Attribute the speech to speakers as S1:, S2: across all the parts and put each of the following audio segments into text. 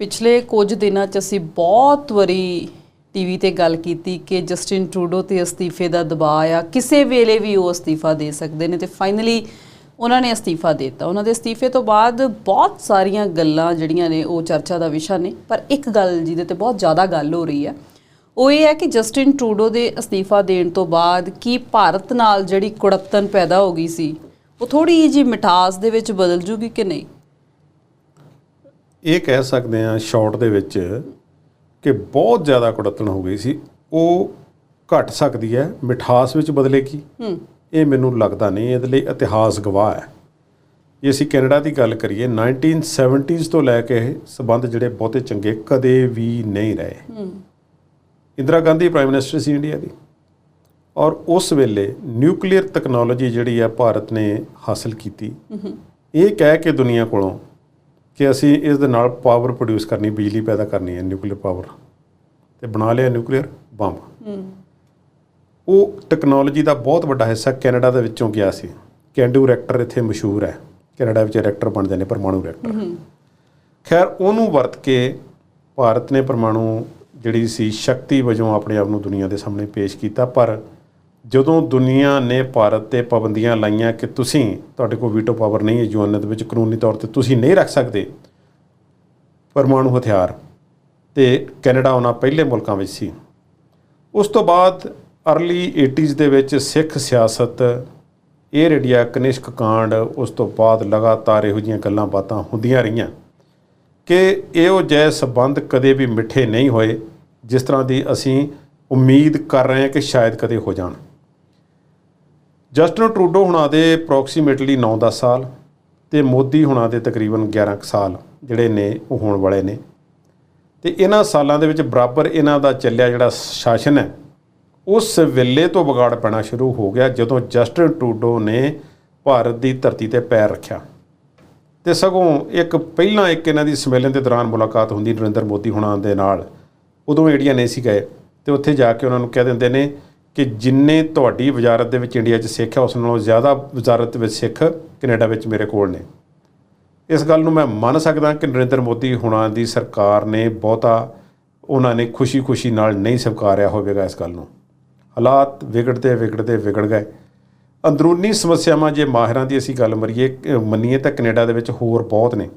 S1: ਪਿਛਲੇ ਕੁਝ ਦਿਨਾਂ 'ਚ ਅਸੀਂ ਬਹੁਤ ਵਾਰੀ ਟੀਵੀ ਤੇ ਗੱਲ ਕੀਤੀ ਕਿ ਜਸਟਿਨ ਟਰੂਡੋ ਤੇ ਅਸਤੀਫੇ ਦਾ ਦਬਾਅ ਆ। ਕਿਸੇ ਵੇਲੇ ਵੀ ਉਹ ਅਸਤੀਫਾ ਦੇ ਸਕਦੇ ਨੇ ਤੇ ਫਾਈਨਲੀ ਉਹਨਾਂ ਨੇ ਅਸਤੀਫਾ ਦੇ ਦਿੱਤਾ। ਉਹਨਾਂ ਦੇ ਅਸਤੀਫੇ ਤੋਂ ਬਾਅਦ ਬਹੁਤ ਸਾਰੀਆਂ ਗੱਲਾਂ ਜਿਹੜੀਆਂ ਨੇ ਉਹ ਚਰਚਾ ਦਾ ਵਿਸ਼ਾ ਨੇ, ਪਰ ਇੱਕ ਗੱਲ ਜਿਹਦੇ ਤੇ ਬਹੁਤ ਜ਼ਿਆਦਾ ਗੱਲ ਹੋ ਰਹੀ ਹੈ ਉਹ ਇਹ ਹੈ ਕਿ ਜਸਟਿਨ ਟਰੂਡੋ ਦੇ ਅਸਤੀਫਾ ਦੇਣ ਤੋਂ ਬਾਅਦ ਕੀ ਭਾਰਤ ਨਾਲ ਜਿਹੜੀ ਕੁੜੱਤਨ ਪੈਦਾ ਹੋ ਗਈ ਸੀ, ਉਹ ਥੋੜੀ ਜਿਹੀ ਮਿਠਾਸ ਦੇ ਵਿੱਚ ਬਦਲ ਜੂਗੀ ਕਿ ਨਹੀਂ?
S2: ਇਹ ਕਹਿ ਸਕਦੇ ਹਾਂ ਸ਼ਾਰਟ ਦੇ ਵਿੱਚ ਕਿ ਬਹੁਤ ਜ਼ਿਆਦਾ ਕੁੜੱਤਣ ਹੋ ਗਈ ਸੀ। ਉਹ ਘਟ ਸਕਦੀ ਹੈ ਮਿਠਾਸ ਵਿੱਚ ਬਦਲੇਗੀ।
S1: ਹੂੰ।
S2: ਇਹ ਮੈਨੂੰ ਲੱਗਦਾ ਨਹੀਂ ਇਹਦੇ ਲਈ ਇਤਿਹਾਸ ਗਵਾਹ ਹੈ। ਜੇ ਅਸੀਂ ਕੈਨੇਡਾ ਦੀ ਗੱਲ ਕਰੀਏ 1970s ਤੋਂ ਲੈ ਕੇ ਇਹ ਸਬੰਧ ਜਿਹੜੇ ਬਹੁਤੇ ਚੰਗੇ ਕਦੇ ਵੀ ਨਹੀਂ ਰਹੇ।
S1: ਹੂੰ।
S2: ਇੰਦਰਾ ਗਾਂਧੀ ਪ੍ਰਾਈਮ ਮਿਨਿਸਟਰ ਸੀ ਇੰਡੀਆ ਦੀ। ਔਰ ਉਸ ਵੇਲੇ ਨਿਊਕਲੀਅਰ ਟੈਕਨੋਲੋਜੀ ਜਿਹੜੀ ਹੈ ਭਾਰਤ ਨੇ ਹਾਸਲ ਕੀਤੀ। ਇਹ ਕਹਿ ਕੇ ਦੁਨੀਆ ਕੋਲੋਂ ਕਿ ਅਸੀਂ ਇਸ ਦੇ ਨਾਲ ਪਾਵਰ ਪ੍ਰੋਡਿਊਸ ਕਰਨੀ ਬਿਜਲੀ ਪੈਦਾ ਕਰਨੀ ਹੈ ਨਿਊਕਲੀਅਰ ਪਾਵਰ ਤੇ ਬਣਾ ਲਿਆ ਨਿਊਕਲੀਅਰ ਬੰਬ
S1: ਹੂੰ।
S2: ਉਹ ਟੈਕਨੋਲੋਜੀ ਦਾ ਬਹੁਤ ਵੱਡਾ ਹਿੱਸਾ ਕੈਨੇਡਾ ਦੇ ਵਿੱਚੋਂ ਗਿਆ ਸੀ। ਕੈਂਡੂ ਰਿਐਕਟਰ ਇੱਥੇ ਮਸ਼ਹੂਰ ਹੈ। ਕੈਨੇਡਾ ਵਿੱਚ ਰਿਐਕਟਰ ਬਣਦੇ ਨੇ ਪਰਮਾਣੂ ਰਿਐਕਟਰ ਖੈਰ ਉਹਨੂੰ ਵਰਤ ਕੇ ਭਾਰਤ ਨੇ ਪਰਮਾਣੂ ਜਿਹੜੀ ਸੀ ਸ਼ਕਤੀ ਵਜੋਂ ਆਪਣੇ ਆਪ ਨੂੰ ਦੁਨੀਆ ਦੇ ਸਾਹਮਣੇ ਪੇਸ਼ ਕੀਤਾ ਪਰ ਜਦੋਂ ਦੁਨੀਆ ਨੇ ਭਾਰਤ ਤੇ ਪਾਬੰਦੀਆਂ ਲਾਈਆਂ ਕਿ ਤੁਸੀਂ, ਤੁਹਾਡੇ ਕੋਲ ਵੀਟੋ ਪਾਵਰ ਨਹੀਂ ਹੈ ਯੂਐਨ ਦੇ ਵਿੱਚ, ਕਾਨੂੰਨੀ ਤੌਰ ਤੇ ਤੁਸੀਂ ਨਹੀਂ ਰੱਖ ਸਕਦੇ, ਪਰਮਾਣੂ ਹਥਿਆਰ, ਤੇ ਕੈਨੇਡਾ ਉਹਨਾਂ ਪਹਿਲੇ ਮੁਲਕਾਂ ਵਿੱਚ ਸੀ। ਉਸ ਤੋਂ ਬਾਅਦ ਅਰਲੀ 80s ਦੇ ਵਿੱਚ ਸਿੱਖ ਸਿਆਸਤ ਏਅਰ ਇੰਡੀਆ ਕਨਿਸ਼ਕ ਕਾਂਡ, ਉਸ ਤੋਂ ਬਾਅਦ ਲਗਾਤਾਰ ਇਹੋ ਜਿਹੀਆਂ ਗੱਲਾਂ ਬਾਤਾਂ ਹੁੰਦੀਆਂ ਰਹੀਆਂ ਕਿ ਇਹੋ ਜਿਹੇ ਸਬੰਧ ਕਦੇ ਵੀ ਮਿੱਠੇ ਨਹੀਂ ਹੋਏ, ਜਿਸ ਤਰ੍ਹਾਂ ਦੀ ਅਸੀਂ ਉਮੀਦ ਕਰ ਰਹੇ ਹਾਂ ਕਿ ਸ਼ਾਇਦ ਕਦੇ ਹੋ ਜਾਣ। ਜਸਟਨ ਟਰੂਡੋ ਹੁਣਾਂ ਦੇ ਅਪਰੋਕਸੀਮੇਟਲੀ 9-10 ਸਾਲ ਤੇ ਮੋਦੀ ਹੁਣਾਂ ਦੇ ਤਕਰੀਬਨ 11 ਕੁ ਸਾਲ ਜਿਹੜੇ ਨੇ, ਉਹ ਹੋਣ ਵਾਲੇ ਨੇ। ਤੇ ਇਹਨਾਂ ਸਾਲਾਂ ਦੇ ਵਿੱਚ ਬਰਾਬਰ ਇਹਨਾਂ ਦਾ ਚੱਲਿਆ ਜਿਹੜਾ ਸ਼ਾਸਨ ਹੈ, ਉਸ ਵੇਲੇ ਤੋਂ ਵਿਗਾੜ ਪੈਣਾ ਸ਼ੁਰੂ ਹੋ ਗਿਆ ਜਦੋਂ ਜਸਟਨ ਟਰੂਡੋ ਨੇ ਭਾਰਤ ਦੀ ਧਰਤੀ ਤੇ ਪੈਰ ਰੱਖਿਆ। ਤੇ ਸਗੋਂ ਇੱਕ ਪਹਿਲਾਂ ਇੱਕ ਇਹਨਾਂ ਦੀ ਸੰਮੇਲਨ ਦੇ ਦੌਰਾਨ ਮੁਲਾਕਾਤ ਹੁੰਦੀ ਨਰਿੰਦਰ ਮੋਦੀ ਹੁਣਾਂ ਦੇ ਨਾਲ। ਉਦੋਂ ਇੰਡੀਆ ਨਹੀਂ ਸੀ ਗਏ, ਤੇ ਉੱਥੇ ਜਾ ਕੇ ਉਹਨਾਂ ਨੂੰ ਕਹਿ ਦਿੰਦੇ ਨੇ ਕਿ ਜਿੰਨੇ ਤੁਹਾਡੀ ਵਜ਼ਾਰਤ ਦੇ ਵਿੱਚ ਇੰਡੀਆ 'ਚ ਸਿੱਖ ਹੈ, ਉਸ ਨਾਲੋਂ ਜ਼ਿਆਦਾ ਵਜ਼ਾਰਤ ਵਿੱਚ ਸਿੱਖ ਕੈਨੇਡਾ ਵਿੱਚ ਮੇਰੇ ਕੋਲ ਨੇ। ਇਸ ਗੱਲ ਨੂੰ ਮੈਂ ਮੰਨ ਸਕਦਾ ਕਿ ਨਰਿੰਦਰ ਮੋਦੀ ਹੁਣਾਂ ਦੀ ਸਰਕਾਰ ਨੇ ਬਹੁਤਾ ਉਹਨਾਂ ਨੇ ਖੁਸ਼ੀ-ਖੁਸ਼ੀ ਨਾਲ ਨਹੀਂ ਸਵੀਕਾਰਿਆ ਹੋਵੇਗਾ ਇਸ ਗੱਲ ਨੂੰ। ਹਾਲਾਤ ਵਿਗੜਦੇ ਵਿਗੜਦੇ ਵਿਗੜ ਗਏ। ਅੰਦਰੂਨੀ ਸਮੱਸਿਆਵਾਂ ਜੇ ਮਾਹਿਰਾਂ ਦੀ ਅਸੀਂ ਗੱਲ ਮਰੀਏ ਮੰਨੀਏ ਤਾਂ ਕੈਨੇਡਾ ਦੇ ਵਿੱਚ ਹੋਰ ਬਹੁਤ ਨੇ।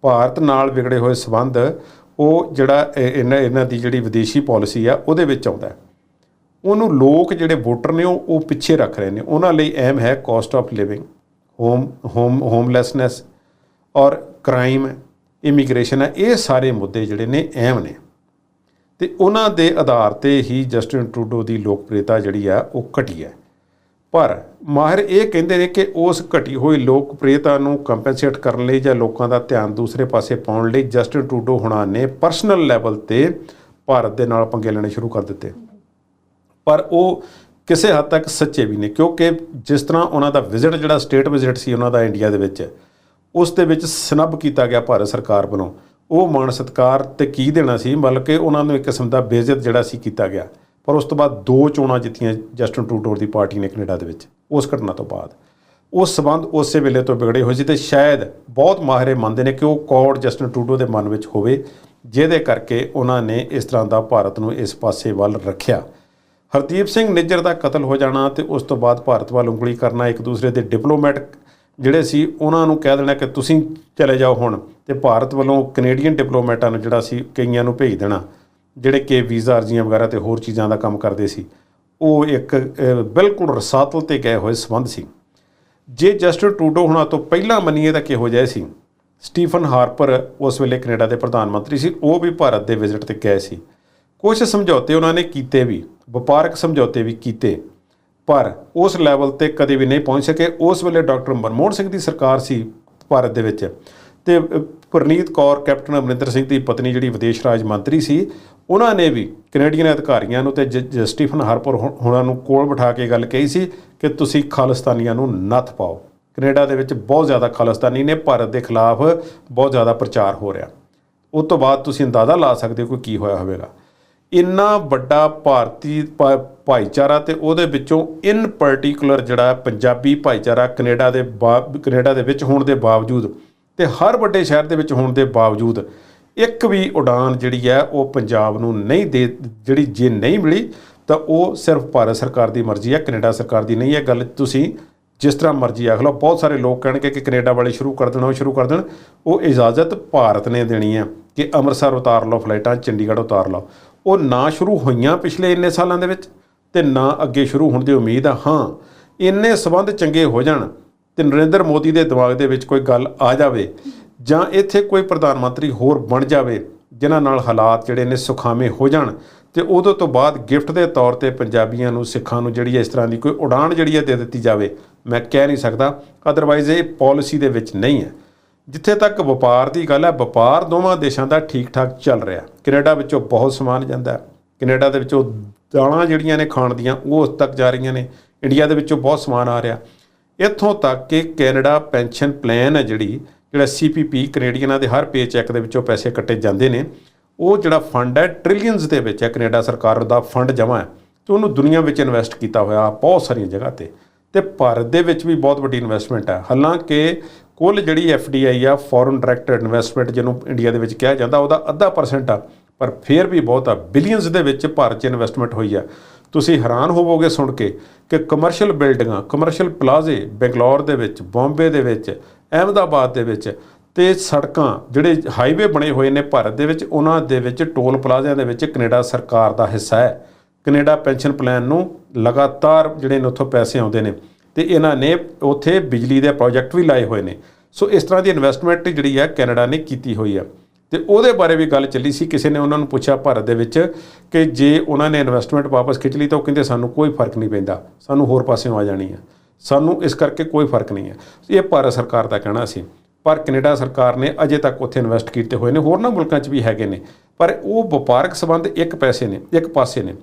S2: ਭਾਰਤ ਨਾਲ ਵਿਗੜੇ ਹੋਏ ਸਬੰਧ, ਉਹ ਜਿਹੜਾ ਇਹਨਾਂ ਇਹਨਾਂ ਦੀ ਜਿਹੜੀ ਵਿਦੇਸ਼ੀ ਪਾਲਿਸੀ ਆ, ਉਹਦੇ ਵਿੱਚ ਆਉਂਦਾ ਹੈ। ਉਹਨੂੰ ਲੋਕ ਜਿਹੜੇ ਵੋਟਰ ਨੇ ਉਹ ਉਹ ਪਿੱਛੇ ਰੱਖ ਰਹੇ ਨੇ। ਉਹਨਾਂ ਲਈ ਅਹਿਮ ਹੈ cost of living home home homelessness ਔਰ ਕ੍ਰਾਈਮ ਇਮੀਗ੍ਰੇਸ਼ਨ ਹੈ। ਇਹ ਸਾਰੇ ਮੁੱਦੇ ਜਿਹੜੇ ਨੇ ਅਹਿਮ ਨੇ। ਤੇ ਉਹਨਾਂ ਦੇ ਆਧਾਰ ਤੇ ਹੀ ਜਸਟਿਨ ਟਰੂਡੋ ਦੀ ਲੋਕਪ੍ਰਿਯਤਾ ਜਿਹੜੀ ਆ, ਉਹ ਘਟੀ ਹੈ। ਪਰ ਮਾਹਿਰ ਇਹ ਕਹਿੰਦੇ ਨੇ ਕਿ ਉਸ ਘਟੀ ਹੋਈ ਲੋਕਪ੍ਰਿਯਤਾ ਨੂੰ ਕੰਪਨਸੇਟ ਕਰਨ ਲਈ ਜਾਂ ਲੋਕਾਂ ਦਾ ਧਿਆਨ ਦੂਸਰੇ ਪਾਸੇ ਪਾਉਣ ਲਈ ਜਸਟਿਨ ਟਰੂਡੋ ਹੁਣਾਂ ਨੇ ਪਰਸਨਲ ਲੈਵਲ ਤੇ ਭਾਰਤ ਦੇ ਨਾਲ ਪੰਗੇ ਲੈਣੇ ਸ਼ੁਰੂ ਕਰ ਦਿੱਤੇ। ਪਰ ਉਹ ਕਿਸੇ ਹੱਦ ਤੱਕ ਸੱਚੇ ਵੀ ਨੇ, ਕਿਉਂਕਿ ਜਿਸ ਤਰ੍ਹਾਂ ਉਹਨਾਂ ਦਾ ਵਿਜ਼ਿਟ ਜਿਹੜਾ ਸਟੇਟ ਵਿਜ਼ਿਟ ਸੀ ਉਹਨਾਂ ਦਾ ਇੰਡੀਆ ਦੇ ਵਿੱਚ, ਉਸ ਦੇ ਵਿੱਚ ਸਨੱਬ ਕੀਤਾ ਗਿਆ ਭਾਰਤ ਸਰਕਾਰ ਵੱਲੋਂ। ਉਹ ਮਾਣ ਸਤਕਾਰ ਤੇ ਕੀ ਦੇਣਾ ਸੀ ਮਤਲਬ ਕਿ ਉਹਨਾਂ ਨੂੰ ਇੱਕ ਕਿਸਮ ਦਾ ਬੇਇੱਜ਼ਤ ਜਿਹੜਾ ਸੀ ਕੀਤਾ ਗਿਆ। ਪਰ ਉਸ ਤੋਂ ਬਾਅਦ ਦੋ ਚੋਣਾਂ ਜਿੱਤੀਆਂ ਜਸਟਨ ਟਰੂਡੋ ਦੀ ਪਾਰਟੀ ਨੇ ਕੈਨੇਡਾ ਦੇ ਵਿੱਚ, ਉਸ ਘਟਨਾ ਤੋਂ ਬਾਅਦ। ਉਹ ਸਬੰਧ ਉਸੇ ਵੇਲੇ ਤੋਂ ਵਿਗੜੇ ਹੋਏ ਸੀ ਤੇ ਸ਼ਾਇਦ ਬਹੁਤ ਮਾਹਿਰੇ ਮੰਨਦੇ ਨੇ ਕਿ ਉਹ ਕੌੜ ਜਸਟਨ ਟਰੂਡੋ ਦੇ ਮਨ ਵਿੱਚ ਹੋਵੇ, ਜਿਹਦੇ ਕਰਕੇ ਉਹਨਾਂ ਨੇ ਇਸ ਤਰ੍ਹਾਂ ਦਾ ਭਾਰਤ ਨੂੰ ਇਸ ਪਾਸੇ ਵੱਲ ਰੱਖਿਆ। ਹਰਦੀਪ ਸਿੰਘ ਨਿੱਜਰ ਦਾ ਕਤਲ ਹੋ ਜਾਣਾ ਤੇ ਉਸ ਤੋਂ ਬਾਅਦ ਭਾਰਤ ਵੱਲ ਉਂਗਲੀ ਕਰਨਾ ਇੱਕ ਦੂਸਰੇ ਦੇ ਡਿਪਲੋਮੈਟ ਜਿਹੜੇ ਸੀ, ਉਹਨਾਂ ਨੂੰ ਕਹਿ ਦੇਣਾ ਕਿ ਤੁਸੀਂ ਚਲੇ ਜਾਓ ਹੁਣ ਤੇ ਭਾਰਤ ਵੱਲੋਂ ਕੈਨੇਡੀਅਨ ਡਿਪਲੋਮੈਟਾਂ ਨੂੰ ਜਿਹੜਾ ਸੀ, ਕਈਆਂ ਨੂੰ ਭੇਜ ਦੇਣਾ, ਜਿਹੜੇ ਕਿ ਵੀਜ਼ਾ ਅਰਜ਼ੀਆਂ ਵਗੈਰਾ ਤੇ ਹੋਰ ਚੀਜ਼ਾਂ ਦਾ ਕੰਮ ਕਰਦੇ ਸੀ। ਉਹ ਇੱਕ ਬਿਲਕੁਲ ਰਸਾਤਲ ਤੇ ਗਏ ਹੋਏ ਸੰਬੰਧ ਸੀ। ਜੇ ਜਸਟਨ ਟਰੂਡੋ ਹੁਣਾਂ ਤੋਂ ਪਹਿਲਾਂ ਮੰਨੀਏ ਤਾਂ ਕਿਹੋ ਜਿਹਾ ਸੀ? ਸਟੀਫਨ ਹਾਰਪਰ ਉਸ ਵੇਲੇ ਕੈਨੇਡਾ ਦੇ ਪ੍ਰਧਾਨ ਮੰਤਰੀ ਸੀ, ਉਹ ਵੀ ਭਾਰਤ ਦੇ ਵਿਜ਼ਿਟ ਤੇ ਗਏ ਸੀ। ਕੁਝ ਸਮਝੌਤੇ ਉਹਨਾਂ ਨੇ ਕੀਤੇ ਵੀ। ਵਪਾਰਕ ਸਮਝੌਤੇ ਵੀ ਕੀਤੇ। ਪਰ ਉਸ ਲੈਵਲ ਤੇ ਕਦੇ ਵੀ ਨਹੀਂ ਪਹੁੰਚ ਸਕੇ। ਉਸ ਵੇਲੇ ਡਾਕਟਰ ਮਨਮੋਹਨ ਸਿੰਘ ਦੀ ਸਰਕਾਰ ਸੀ ਭਾਰਤ ਦੇ ਵਿੱਚ। ਤੇ ਪਰਨੀਤ ਕੌਰ, ਕੈਪਟਨ ਅਮਰਿੰਦਰ ਸਿੰਘ ਦੀ ਪਤਨੀ ਜਿਹੜੀ ਵਿਦੇਸ਼ ਰਾਜ ਮੰਤਰੀ ਸੀ, ਉਹਨਾਂ ਨੇ ਵੀ ਕੈਨੇਡੀਅਨ ਅਧਿਕਾਰੀਆਂ ਨੂੰ ਤੇ ਜ- ਸਟੀਫਨ ਹਾਰਪਰ ਹੁ- ਹੁਣਾਂ ਨੂੰ ਕੋਲ ਬਿਠਾ ਕੇ ਗੱਲ ਕਹੀ ਸੀ ਕਿ ਤੁਸੀਂ ਖਾਲਿਸਤਾਨੀਆਂ ਨੂੰ ਨੱਥ ਪਾਓ। ਕੈਨੇਡਾ ਦੇ ਵਿੱਚ ਬਹੁਤ ਜ਼ਿਆਦਾ ਖਾਲਿਸਤਾਨੀ ਨੇ। ਭਾਰਤ ਦੇ ਖਿਲਾਫ ਬਹੁਤ ਜ਼ਿਆਦਾ ਪ੍ਰਚਾਰ ਹੋ ਰਿਹਾ। ਉਸ ਤੋਂ ਬਾਅਦ ਤੁਸੀਂ ਅੰਦਾਜ਼ਾ ਲਾ ਸਕਦੇ ਹੋ ਕਿ ਕੀ ਹੋਇਆ ਹੋਵੇਗਾ। ਇੰਨਾ ਵੱਡਾ ਭਾਰਤੀ ਭਾ- ਭਾਈਚਾਰਾ ਤੇ ਉਹਦੇ ਵਿੱਚੋਂ ਇਨ ਪਾਰਟਿਕੂਲਰ ਜਿਹੜਾ ਪੰਜਾਬੀ ਭਾਈਚਾਰਾ ਕੈਨੇਡਾ ਦੇ ਬਾ- ਕੈਨੇਡਾ ਦੇ ਵਿੱਚ ਹੋਣ ਦੇ ਬਾਵਜੂਦ ਤੇ ਹਰ ਵੱਡੇ ਸ਼ਹਿਰ ਦੇ ਵਿੱਚ ਹੋਣ ਦੇ ਬਾਵਜੂਦ ਇੱਕ ਵੀ ਉਡਾਨ ਜਿਹੜੀ ਹੈ ਉਹ ਪੰਜਾਬ ਨੂੰ ਨਹੀਂ ਦੇ, ਜਿਹੜੀ ਜੇ ਨਹੀਂ ਮਿਲੀ ਤਾਂ ਉਹ ਸਿਰਫ ਭਾਰਤ ਸਰਕਾਰ ਦੀ ਮਰਜ਼ੀ ਹੈ, ਕੈਨੇਡਾ ਸਰਕਾਰ ਦੀ ਨਹੀਂ ਹੈ। ਗੱਲ ਤੁਸੀਂ ਜਿਸ ਤਰ੍ਹਾਂ ਮਰਜ਼ੀ ਆਖ ਲਓ, ਬਹੁਤ ਸਾਰੇ ਲੋਕ ਕਹਿਣਗੇ ਕਿ ਕੈਨੇਡਾ ਵਾਲੇ ਸ਼ੁਰੂ ਕਰ ਦੇਣਾ, ਉਹ ਸ਼ੁਰੂ ਕਰ ਦੇਣ। ਉਹ ਇਜਾਜ਼ਤ ਭਾਰਤ ਨੇ ਦੇਣੀ ਹੈ ਕਿ ਅੰਮ੍ਰਿਤਸਰ ਉਤਾਰ ਲਓ, ਫਲਾਈਟਾਂ ਚੰਡੀਗੜ੍ਹ ਉਤਾਰ ਲਓ। ਉਹ ਨਾ ਸ਼ੁਰੂ ਹੋਈਆਂ ਪਿਛਲੇ ਇੰਨੇ ਸਾਲਾਂ ਦੇ ਵਿੱਚ ਤੇ ਨਾ ਅੱਗੇ ਸ਼ੁਰੂ ਹੋਣ ਦੀ ਉਮੀਦ ਆ। ਹਾਂ, ਇੰਨੇ ਸਬੰਧ ਚੰਗੇ ਹੋ ਜਾਣ ਤੇ ਨਰਿੰਦਰ ਮੋਦੀ ਦੇ ਦਿਮਾਗ ਦੇ ਵਿੱਚ ਕੋਈ ਗੱਲ ਆ ਜਾਵੇ ਜਾਂ ਇੱਥੇ ਕੋਈ ਪ੍ਰਧਾਨ ਮੰਤਰੀ ਹੋਰ ਬਣ ਜਾਵੇ ਜਿਨ੍ਹਾਂ ਨਾਲ ਹਾਲਾਤ ਜਿਹੜੇ ਨੇ ਸੁਖਾਵੇਂ ਹੋ ਜਾਣ ਤੇ ਉਦੋਂ ਤੋਂ ਬਾਅਦ ਗਿਫਟ ਦੇ ਤੌਰ ਤੇ ਪੰਜਾਬੀਆਂ ਨੂੰ, ਸਿੱਖਾਂ ਨੂੰ ਜਿਹੜੀ ਇਸ ਤਰ੍ਹਾਂ ਦੀ ਕੋਈ ਉਡਾਨ ਜਿਹੜੀ ਹੈ ਦੇ ਦਿੱਤੀ ਜਾਵੇ, ਮੈਂ ਕਹਿ ਨਹੀਂ ਸਕਦਾ। ਅਦਰਵਾਈਜ਼ ਇਹ ਪਾਲਿਸੀ ਦੇ ਵਿੱਚ ਨਹੀਂ ਹੈ। ਜਿੱਥੇ ਤੱਕ ਵਪਾਰ ਦੀ ਗੱਲ ਹੈ, ਵਪਾਰ ਦੋਵਾਂ ਦੇਸ਼ਾਂ ਦਾ ਠੀਕ ਠਾਕ ਚੱਲ ਰਿਹਾ ਕੈਨੇਡਾ ਵਿੱਚੋਂ ਬਹੁਤ ਸਮਾਨ ਜਾਂਦਾ ਹੈ। ਕੈਨੇਡਾ ਦੇ ਵਿੱਚੋਂ ਦਾਲਾਂ ਜਿਹੜੀਆਂ ਨੇ ਖਾਣ ਦੀਆਂ, ਉਹ ਉਸ ਤੱਕ ਜਾ ਰਹੀਆਂ ਨੇ। ਇੰਡੀਆ ਦੇ ਵਿੱਚੋਂ ਬਹੁਤ ਸਮਾਨ ਆ ਰਿਹਾ। ਇੱਥੋਂ ਤੱਕ ਕਿ ਕੈਨੇਡਾ ਪੈਨਸ਼ਨ ਪਲਾਨ ਹੈ ਜਿਹੜੀ, ਜਿਹੜਾ ਸੀਪੀਪੀ ਕੈਨੇਡੀਅਨਾਂ ਦੇ ਹਰ ਪੇ ਚੈੱਕ ਦੇ ਵਿੱਚੋਂ ਪੈਸੇ ਕੱਟੇ ਜਾਂਦੇ ਨੇ। ਉਹ ਜਿਹੜਾ ਫੰਡ ਹੈ ਟ੍ਰਿਲੀਅਨਸ ਦੇ ਵਿੱਚ ਹੈ। ਕੈਨੇਡਾ ਸਰਕਾਰ ਦਾ ਫੰਡ ਜਮ੍ਹਾਂ ਹੈ ਤੇ ਉਹਨੂੰ ਦੁਨੀਆ ਵਿੱਚ ਇਨਵੈਸਟ ਕੀਤਾ ਹੋਇਆ ਬਹੁਤ ਸਾਰੀਆਂ ਜਗ੍ਹਾ ਤੇ। ਤੇ ਭਾਰਤ ਦੇ ਵਿੱਚ ਵੀ ਬਹੁਤ ਵੱਡੀ ਇਨਵੈਸਟਮੈਂਟ ਹੈ। ਹਾਲਾਂਕਿ ਕੁੱਲ ਜਿਹੜੀ ਐਫਡੀਆਈ ਆ ਫੋਰਨ ਡਾਇਰੈਕਟ ਇਨਵੈਸਟਮੈਂਟ ਜਿਹਨੂੰ ਇੰਡੀਆ ਦੇ ਵਿੱਚ ਕਿਹਾ ਜਾਂਦਾ, ਉਹਦਾ ਅੱਧਾ ਪਰਸੈਂਟ ਆ। ਪਰ ਫਿਰ ਵੀ ਬਹੁਤ ਆ ਬਿਲੀਅਨਸ ਦੇ ਵਿੱਚ ਭਾਰਤ 'ਚ ਇਨਵੈਸਟਮੈਂਟ ਹੋਈ ਆ। ਤੁਸੀਂ ਹੈਰਾਨ ਹੋਵੋਗੇ ਸੁਣ ਕੇ ਕਿ ਕਮਰਸ਼ੀਅਲ ਬਿਲਡਿੰਗਾਂ ਕਮਰਸ਼ੀਅਲ ਪਲਾਜ਼ੇ ਬੰਗਲੌਰ ਦੇ ਵਿੱਚ ਬੰਬੇ ਦੇ ਵਿੱਚ ਅਹਿਮਦਾਬਾਦ ਦੇ ਵਿੱਚ ਤੇ ਸੜਕਾਂ ਜਿਹੜੇ ਹਾਈਵੇ ਬਣੇ ਹੋਏ ਨੇ ਭਾਰਤ ਦੇ ਵਿੱਚ, ਉਹਨਾਂ ਦੇ ਵਿੱਚ ਟੋਲ ਪਲਾਜ਼ਿਆਂ ਦੇ ਵਿੱਚ ਕੈਨੇਡਾ ਸਰਕਾਰ ਦਾ ਹਿੱਸਾ ਹੈ। ਕੈਨੇਡਾ ਪੈਨਸ਼ਨ ਪਲਾਨ ਨੂੰ ਲਗਾਤਾਰ ਜਿਹੜੇ ਨੇ ਉੱਥੋਂ ਪੈਸੇ ਆਉਂਦੇ ਨੇ। ਤੇ ਇਹਨਾਂ ਨੇ ਉੱਥੇ ਬਿਜਲੀ ਦੇ ਪ੍ਰੋਜੈਕਟ ਵੀ ਲਾਏ ਹੋਏ ਨੇ। ਸੋ ਇਸ ਤਰ੍ਹਾਂ ਦੀ ਇਨਵੈਸਟਮੈਂਟ ਜਿਹੜੀ ਹੈ ਕੈਨੇਡਾ ਨੇ ਕੀਤੀ ਹੋਈ ਹੈ। ਤੇ ਉਹਦੇ ਬਾਰੇ ਵੀ ਗੱਲ ਚੱਲੀ ਸੀ। ਕਿਸੇ ਨੇ ਉਹਨਾਂ ਨੂੰ ਪੁੱਛਿਆ ਭਾਰਤ ਦੇ ਵਿੱਚ ਕਿ ਜੇ ਉਹਨਾਂ ਨੇ ਇਨਵੈਸਟਮੈਂਟ ਵਾਪਸ ਖਿੱਚ ਲਈ ਤਾਂ ਉਹ ਕਹਿੰਦੇ ਸਾਨੂੰ ਕੋਈ ਫ਼ਰਕ ਨਹੀਂ ਪੈਂਦਾ। ਸਾਨੂੰ ਹੋਰ ਪਾਸਿਓਂ ਆ ਜਾਣੀ ਹੈ। ਸਾਨੂੰ ਇਸ ਕਰਕੇ ਕੋਈ ਫ਼ਰਕ ਨਹੀਂ ਹੈ। ਇਹ ਭਾਰਤ ਸਰਕਾਰ ਦਾ ਕਹਿਣਾ ਸੀ। ਪਰ ਕੈਨੇਡਾ ਸਰਕਾਰ ਨੇ ਅਜੇ ਤੱਕ ਉੱਥੇ ਇਨਵੈਸਟ ਕੀਤੇ ਹੋਏ ਨੇ। ਹੋਰਨਾਂ ਮੁਲਕਾਂ 'ਚ ਵੀ ਹੈਗੇ ਨੇ। ਪਰ ਉਹ ਵਪਾਰਕ ਸੰਬੰਧ ਇੱਕ ਪੈਸੇ ਨੇ, ਇੱਕ ਪਾਸੇ ਨੇ।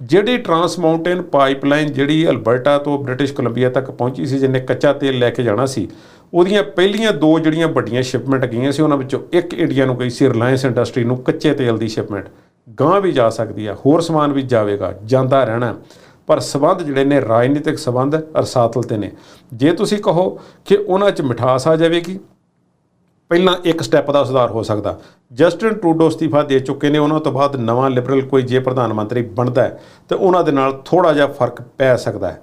S2: ਜਿਹੜੀ ਟਰਾਂਸ ਮਾਊਂਟੇਨ ਪਾਈਪਲਾਈਨ ਜਿਹੜੀ ਅਲਬਰਟਾ ਤੋਂ ਬ੍ਰਿਟਿਸ਼ ਕੋਲੰਬੀਆ ਤੱਕ ਪਹੁੰਚੀ ਸੀ, ਜਿਹਨੇ ਕੱਚਾ ਤੇਲ ਲੈ ਕੇ ਜਾਣਾ ਸੀ, ਉਹਦੀਆਂ ਪਹਿਲੀਆਂ ਦੋ ਜਿਹੜੀਆਂ ਵੱਡੀਆਂ ਸ਼ਿਪਮੈਂਟ ਗਈਆਂ ਸੀ, ਉਹਨਾਂ ਵਿੱਚੋਂ ਇੱਕ ਇੰਡੀਆ ਨੂੰ ਗਈ ਸੀ, ਰਿਲਾਇੰਸ ਇੰਡਸਟਰੀ ਨੂੰ ਕੱਚੇ ਤੇਲ ਦੀ ਸ਼ਿਪਮੈਂਟ। ਗਾਂ ਵੀ ਜਾ ਸਕਦੀ ਆ, ਹੋਰ ਸਮਾਨ ਵੀ ਜਾਵੇਗਾ, ਜਾਂਦਾ ਰਹਿਣਾ। ਪਰ ਸਬੰਧ ਜਿਹੜੇ ਨੇ, ਰਾਜਨੀਤਿਕ ਸਬੰਧ ਅਰਸਾਤਲ ਤੇ ਨੇ। ਜੇ ਤੁਸੀਂ ਕਹੋ ਕਿ ਉਹਨਾਂ 'ਚ ਮਿਠਾਸ ਆ ਜਾਵੇਗੀ ਪਹਿਲਾਂ ਇੱਕ ਸਟੈਪ ਦਾ ਸੁਧਾਰ ਹੋ ਸਕਦਾ। ਜਸਟਿਨ ਟਰੂਡੋ ਅਸਤੀਫਾ ਦੇ ਚੁੱਕੇ ਨੇ। ਉਹਨਾਂ ਤੋਂ ਬਾਅਦ ਨਵਾਂ ਲਿਬਰਲ ਕੋਈ ਜੇ ਪ੍ਰਧਾਨ ਮੰਤਰੀ ਬਣਦਾ ਹੈ ਤੇ ਉਹਨਾਂ ਦੇ ਨਾਲ ਥੋੜਾ ਜਿਹਾ ਫ਼ਰਕ ਪੈ ਸਕਦਾ ਹੈ।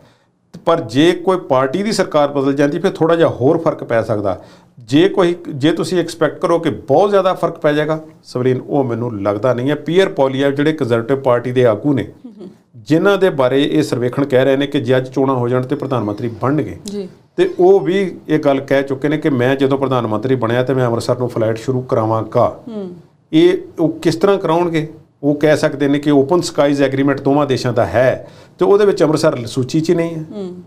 S2: ਪਰ ਜੇ ਕੋਈ ਪਾਰਟੀ ਦੀ ਸਰਕਾਰ ਬਦਲ ਜਾਂਦੀ ਫਿਰ ਥੋੜਾ ਜਿਹਾ ਹੋਰ ਫ਼ਰਕ ਪੈ ਸਕਦਾ। ਜੇ ਕੋਈ ਜੇ ਤੁਸੀਂ ਐਕਸਪੈਕਟ ਕਰੋ ਕਿ ਬਹੁਤ ਜ਼ਿਆਦਾ ਫ਼ਰਕ ਪੈ ਜਾਏਗਾ ਸਵਰੀਨ ਉਹ ਮੈਨੂੰ ਲੱਗਦਾ ਨਹੀਂ ਹੈ। ਪੀਅਰ ਪੋਲੀਆ ਜਿਹੜੇ ਕੰਜ਼ਰਵੇਟਿਵ ਪਾਰਟੀ ਦੇ ਆਗੂ ਨੇ ਜਿਨ੍ਹਾਂ ਦੇ ਬਾਰੇ ਇਹ ਸਰਵੇਖਣ ਕਹਿ ਰਹੇ ਨੇ ਕਿ ਜੇ ਅੱਜ ਚੋਣਾਂ ਹੋ ਜਾਣ ਤੇ ਪ੍ਰਧਾਨ ਮੰਤਰੀ ਬਣਨਗੇ।
S1: ਜੀ।
S2: ਤੇ ਉਹ ਵੀ ਇਹ ਗੱਲ ਕਹਿ ਚੁੱਕੇ ਨੇ ਕਿ ਮੈਂ ਜਦੋਂ ਪ੍ਰਧਾਨ ਮੰਤਰੀ ਬਣਿਆ ਤੇ ਮੈਂ ਅੰਮ੍ਰਿਤਸਰ ਨੂੰ ਫਲਾਈਟ ਸ਼ੁਰੂ ਕਰਾਵਾਂਗਾ। ਇਹ ਉਹ ਕਿਸ ਤਰ੍ਹਾਂ ਕਰਾਉਣਗੇ? ਉਹ ਕਹਿ ਸਕਦੇ ਨੇ ਕਿ ਓਪਨ ਸਕਾਈਜ਼ ਐਗਰੀਮੈਂਟ ਦੋਵਾਂ ਦੇਸ਼ਾਂ ਦਾ ਹੈ ਤੇ ਉਹਦੇ ਵਿੱਚ ਅੰਮ੍ਰਿਤਸਰ ਸੂਚੀ 'ਚ ਹੀ ਨਹੀਂ ਹੈ।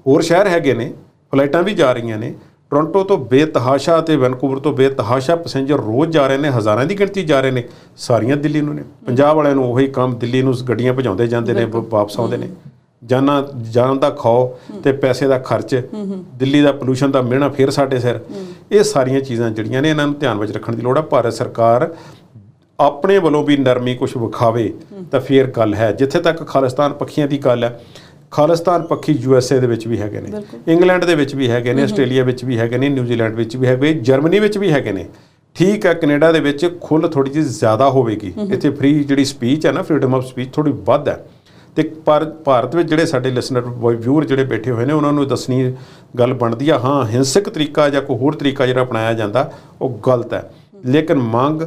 S2: ਹੋਰ ਸ਼ਹਿਰ ਹੈਗੇ ਨੇ ਫਲਾਈਟਾਂ ਵੀ ਜਾ ਰਹੀਆਂ ਨੇ। ਟੋਰਾਂਟੋ ਤੋਂ ਬੇਤਹਾਸ਼ਾ ਤੇ ਵੈਨਕੂਵਰ ਤੋਂ ਬੇਤਹਾਸ਼ਾ ਪੈਸੇਂਜਰ ਰੋਜ਼ ਜਾ ਰਹੇ ਨੇ ਹਜ਼ਾਰਾਂ ਦੀ ਗਿਣਤੀ ਜਾ ਰਹੇ ਨੇ ਸਾਰੀਆਂ ਦਿੱਲੀ ਨੂੰ। ਨੇ ਪੰਜਾਬ ਵਾਲਿਆਂ ਨੂੰ ਉਹੀ ਕੰਮ ਦਿੱਲੀ ਨੂੰ ਗੱਡੀਆਂ ਭਜਾਉਂਦੇ ਜਾਂਦੇ ਨੇ ਵਾਪਸ ਆਉਂਦੇ ਨੇ। ਜਾਨਾਂ ਜਾਨ ਦਾ ਖਾਓ ਤੇ ਪੈਸੇ ਦਾ ਖਰਚ ਦਿੱਲੀ ਦਾ ਪੋਲੂਸ਼ਨ ਦਾ ਮਿਹਣਾ ਫੇਰ ਸਾਡੇ ਸਿਰ। ਇਹ ਸਾਰੀਆਂ ਚੀਜ਼ਾਂ ਜਿਹੜੀਆਂ ਨੇ ਇਹਨਾਂ ਨੂੰ ਧਿਆਨ ਵਿੱਚ ਰੱਖਣ ਦੀ ਲੋੜ ਹੈ ਭਾਰਤ ਸਰਕਾਰ ਆਪਣੇ ਵੱਲੋਂ ਵੀ ਨਰਮੀ ਕੁਝ ਵਿਖਾਵੇ ਤਾਂ ਫੇਰ ਗੱਲ ਹੈ। ਜਿੱਥੇ ਤੱਕ ਖਾਲਿਸਤਾਨ ਪੱਖੀਆਂ ਦੀ ਗੱਲ ਹੈ ਖਾਲਿਸਤਾਨ ਪੱਖੀ ਯੂਐਸਏ ਦੇ ਵਿੱਚ ਵੀ ਹੈਗੇ ਨੇ ਇੰਗਲੈਂਡ ਦੇ ਵਿੱਚ ਵੀ ਹੈਗੇ ਨੇ ਆਸਟ੍ਰੇਲੀਆ ਵਿੱਚ ਵੀ ਹੈਗੇ ਨੇ ਨਿਊਜ਼ੀਲੈਂਡ ਵਿੱਚ ਵੀ ਹੈਗੇ ਜਰਮਨੀ ਵਿੱਚ ਵੀ ਹੈਗੇ ਨੇ। ਠੀਕ ਹੈ ਕੈਨੇਡਾ ਦੇ ਵਿੱਚ ਖੁੱਲ ਥੋੜੀ ਜਿਹੀ ਜ਼ਿਆਦਾ ਹੋਵੇਗੀ। ਇੱਥੇ ਫ੍ਰੀ ਜਿਹੜੀ ਸਪੀਚ ਹੈ ਨਾ ਫਰੀडम ਆਫ ਸਪੀਚ ਥੋੜੀ ਵੱਧ ਹੈ। ਤੇ ਪਰ ਭਾਰਤ ਵਿੱਚ ਜਿਹੜੇ ਸਾਡੇ ਲਿਸਨਰ ਵਿਊਅਰ ਜਿਹੜੇ ਬੈਠੇ ਹੋਏ ਨੇ, ਉਹਨਾਂ ਨੂੰ ਦੱਸਣੀ ਗੱਲ ਬਣਦੀ ਆ, ਹਾਂ, ਹਿੰਸਕ ਤਰੀਕਾ ਜਾਂ ਕੋਈ ਹੋਰ ਤਰੀਕਾ ਜਿਹੜਾ ਅਪਣਾਇਆ ਜਾਂਦਾ, ਉਹ ਗਲਤ ਹੈ। ਲੇਕਿਨ ਮੰਗ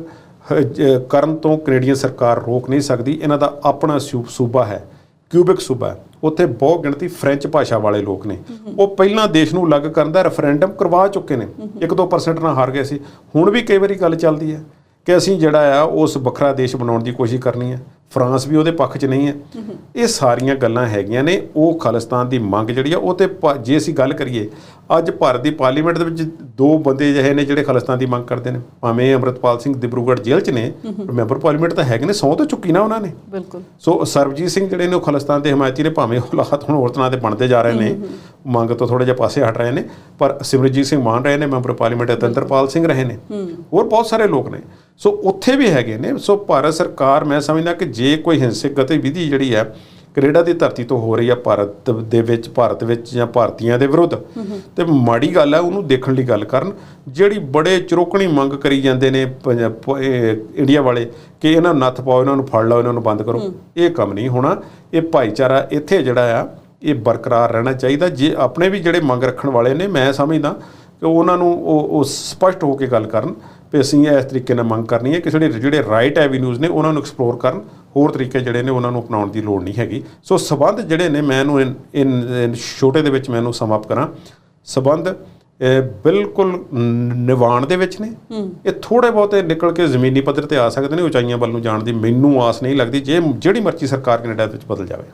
S2: ਕਰਨ ਤੋਂ ਕੈਨੇਡੀਅਨ ਸਰਕਾਰ ਰੋਕ ਨਹੀਂ ਸਕਦੀ, ਇਹਨਾਂ ਦਾ ਆਪਣਾ ਸੂ- ਸੂਬਾ ਹੈ ਕਿਊਬਿਕ ਸੂਬਾ ਉੱਥੇ ਬਹੁ ਗਿਣਤੀ ਫ੍ਰੈਂਚ ਭਾਸ਼ਾ ਵਾਲੇ ਲੋਕ ਨੇ। ਉਹ ਪਹਿਲਾਂ ਦੇਸ਼ ਨੂੰ ਅਲੱਗ ਕਰਨ ਦਾ ਰੈਫਰੈਂਡਮ ਕਰਵਾ ਚੁੱਕੇ ਨੇ। 1-2% ਨਾਲ ਹਾਰ ਗਏ ਸੀ। ਹੁਣ ਵੀ ਕਈ ਵਾਰੀ ਗੱਲ ਚੱਲਦੀ ਹੈ ਕਿ ਅਸੀਂ ਜਿਹੜਾ ਆ, ਉਸ ਵੱਖਰਾ ਦੇਸ਼ ਬਣਾਉਣ ਦੀ ਕੋਸ਼ਿਸ਼ ਕਰਨੀ ਹੈ। ਫਰਾਂਸ ਵੀ ਉਹਦੇ ਪੱਖ 'ਚ ਨਹੀਂ ਹੈ। ਇਹ ਸਾਰੀਆਂ ਗੱਲਾਂ ਹੈਗੀਆਂ ਨੇ ਉਹ ਖਾਲਿਸਤਾਨ ਦੀ ਮੰਗ ਜਿਹੜੀ ਆ ਉਹ ਤੇ ਜੇ ਅਸੀਂ ਗੱਲ ਕਰੀਏ ਅੱਜ ਭਾਰਤ ਦੀ ਪਾਰਲੀਮੈਂਟ ਦੇ ਵਿੱਚ ਦੋ ਬੰਦੇ ਜਿਹੇ ਨੇ ਜਿਹੜੇ ਖਾਲਿਸਤਾਨ ਦੀ ਮੰਗ ਕਰਦੇ ਨੇ। ਭਾਵੇਂ ਅਮਰਤਪਾਲ ਸਿੰਘ ਦਿਬਰੂਗੜ੍ਹ ਜੇਲ੍ਹ 'ਚ ਨੇ ਮੈਂਬਰ ਪਾਰਲੀਮੈਂਟ ਤਾਂ ਹੈਗੇ ਨੇ ਸਹੁੰ ਤਾਂ ਚੁੱਕੀ ਨਾ ਉਹਨਾਂ ਨੇ।
S1: ਬਿਲਕੁਲ।
S2: ਸੋ ਸਰਬਜੀਤ ਸਿੰਘ ਜਿਹੜੇ ਨੇ ਉਹ ਖਾਲਿਸਤਾਨ ਦੇ ਹਮਾਇਤੀ ਨੇ ਭਾਵੇਂ ਉਹ ਹਾਲਾਤ ਹੁਣ ਹੋਰ ਤਰ੍ਹਾਂ ਦੇ ਬਣਦੇ ਜਾ ਰਹੇ ਨੇ ਮੰਗ ਤੋਂ ਥੋੜੇ ਜਿਹਾ ਪਾਸੇ ਹਟ ਰਹੇ ਨੇ ਪਰ ਸਿਮਰਜੀਤ ਸਿੰਘ ਮਾਨ ਰਹੇ ਨੇ ਮੈਂਬਰ ਪਾਰਲੀਮੈਂਟ ਅਤੰਤਰਪਾਲ ਸਿੰਘ ਰਹੇ ਨੇ। ਹੋਰ ਬਹੁਤ ਸਾਰੇ ਲੋਕ ਨੇ। ਸੋ ਉੱਥੇ ਵੀ ਹੈਗੇ ਨੇ। ਸੋ ਭਾਰਤ ਸਰਕਾਰ ਮੈਂ ਸਮਝਦਾ ਕਿ ਜੇ ਕੋਈ ਹਿੰਸਕ ਗਤੀਵਿਧੀ ਜਿਹੜੀ ਹੈ ਕੈਨੇਡਾ ਦੀ ਧਰਤੀ ਤੋਂ ਹੋ ਰਹੀ ਆ ਭਾਰਤ ਦੇ ਵਿੱਚ ਭਾਰਤ ਵਿੱਚ ਜਾਂ ਭਾਰਤੀਆਂ ਦੇ ਵਿਰੁੱਧ। ਤੇ ਮਾੜੀ ਗੱਲ ਹੈ ਉਹਨੂੰ ਦੇਖਣ ਲਈ ਗੱਲ ਕਰਨ। ਜਿਹੜੀ ਬੜੇ ਚਰੋਕਣੀ ਮੰਗ ਕਰੀ ਜਾਂਦੇ ਨੇ ਇੰਡੀਆ ਵਾਲੇ ਕਿ ਇਹਨਾਂ ਨੂੰ ਨੱਥ ਪਾਓ ਇਹਨਾਂ ਨੂੰ ਫੜ ਲਓ ਇਹਨਾਂ ਨੂੰ ਬੰਦ ਕਰੋ। ਇਹ ਕੰਮ ਨਹੀਂ ਹੋਣਾ। ਇਹ ਭਾਈਚਾਰਾ ਇੱਥੇ ਜਿਹੜਾ ਆ ਇਹ ਬਰਕਰਾਰ ਰਹਿਣਾ ਚਾਹੀਦਾ। ਜੇ ਆਪਣੇ ਵੀ ਜਿਹੜੇ ਮੰਗ ਰੱਖਣ ਵਾਲੇ ਨੇ ਮੈਂ ਸਮਝਦਾ ਕਿ ਉਹਨਾਂ ਨੂੰ ਉਹ ਸਪਸ਼ਟ ਹੋ ਕੇ ਗੱਲ ਕਰਨ ਵੀ ਅਸੀਂ ਇਸ ਤਰੀਕੇ ਨਾਲ ਮੰਗ ਕਰਨੀ ਹੈ ਕਿ ਜਿਹੜੇ ਜਿਹੜੇ ਰਾਈਟ ਐਵੀਨਿਊਜ਼ ਨੇ ਉਹਨਾਂ ਨੂੰ ਐਕਸਪਲੋਰ ਕਰਨ। ਹੋਰ ਤਰੀਕੇ ਜਿਹੜੇ ਨੇ ਉਹਨਾਂ ਨੂੰ ਅਪਣਾਉਣ ਦੀ ਲੋੜ ਨਹੀਂ ਹੈਗੀ। ਸੋ ਸਬੰਧ ਜਿਹੜੇ ਨੇ ਮੈਂ ਇਹਨੂੰ ਇਨ- ਛੋਟੇ ਦੇ ਵਿੱਚ ਮੈਂ ਇਹਨੂੰ ਸਮਾਪਤ ਕਰਾਂ। ਸਬੰਧ ਇਹ ਬਿਲਕੁਲ ਨਿਵਾਣ ਦੇ ਵਿੱਚ ਨੇ। ਇਹ ਥੋੜੇ ਬਹੁਤੇ ਨਿਕਲ ਕੇ ਜ਼ਮੀਨੀ ਪੱਧਰ ਤੇ ਆ ਸਕਦੇ ਨੇ ਉਚਾਈਆਂ ਵੱਲ ਨੂੰ ਜਾਣ ਦੀ ਮੈਨੂੰ ਆਸ ਨਹੀਂ ਲੱਗਦੀ। ਜੇ ਜਿਹੜੀ ਮਰਜ਼ੀ ਸਰਕਾਰ ਕੈਨੇਡਾ ਦੇ ਵਿੱਚ ਬਦਲ ਜਾਵੇ।